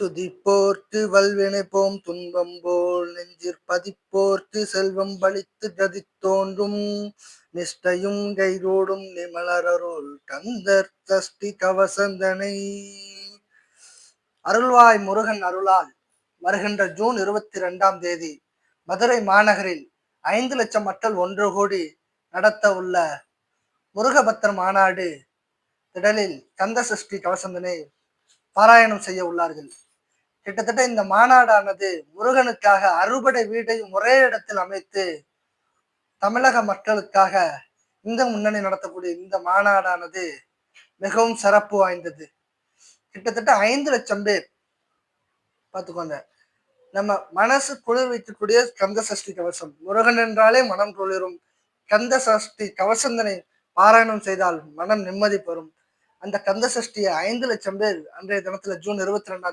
துதிப்போர்க்கு வல்வினை போம் துன்பம் போல் நெஞ்சிற் பதிப்போர்க்கு செல்வம் பலித்து கதி தோன்றும். நிஷ்டையும் கைகூடும் நிமலரருள் கந்தர் சஷ்டி கவசந்தனை. அருள்வாய் முருகன் அருளால் வருகின்ற ஜூன் இருபத்தி ரெண்டாம் தேதி மதுரை மாநகரில் ஐந்து லட்சம் மக்கள் ஒன்று கூடி நடத்த உள்ள முருகபக்தர் மாநாடு திடலில் கந்த சஷ்டி கவசந்தனை பாராயணம் செய்ய உள்ளார்கள். கிட்டத்தட்ட இந்த மாநாடானது முருகனுக்காக அறுபடை வீட்டையும் ஒரே இடத்தில் அமைத்து தமிழக மக்களுக்காக இந்த முன்னணி நடத்தக்கூடிய இந்த மாநாடானது மிகவும் சிறப்பு வாய்ந்தது. கிட்டத்தட்ட ஐந்து லட்சம் பேர் பார்த்துக்கோங்க. நம்ம மனசு குளிர் வைக்கக்கூடிய கந்த சஷ்டி கவசம். முருகன் என்றாலே மனம் குளிரும். கந்த சஷ்டி கவசந்தனை பாராயணம் செய்தால் மனம் நிம்மதி பெறும். அந்த கந்த சஷ்டியை ஐந்து லட்சம் பேர் அன்றைய தினத்துல ஜூன் இருபத்தி ரெண்டாம்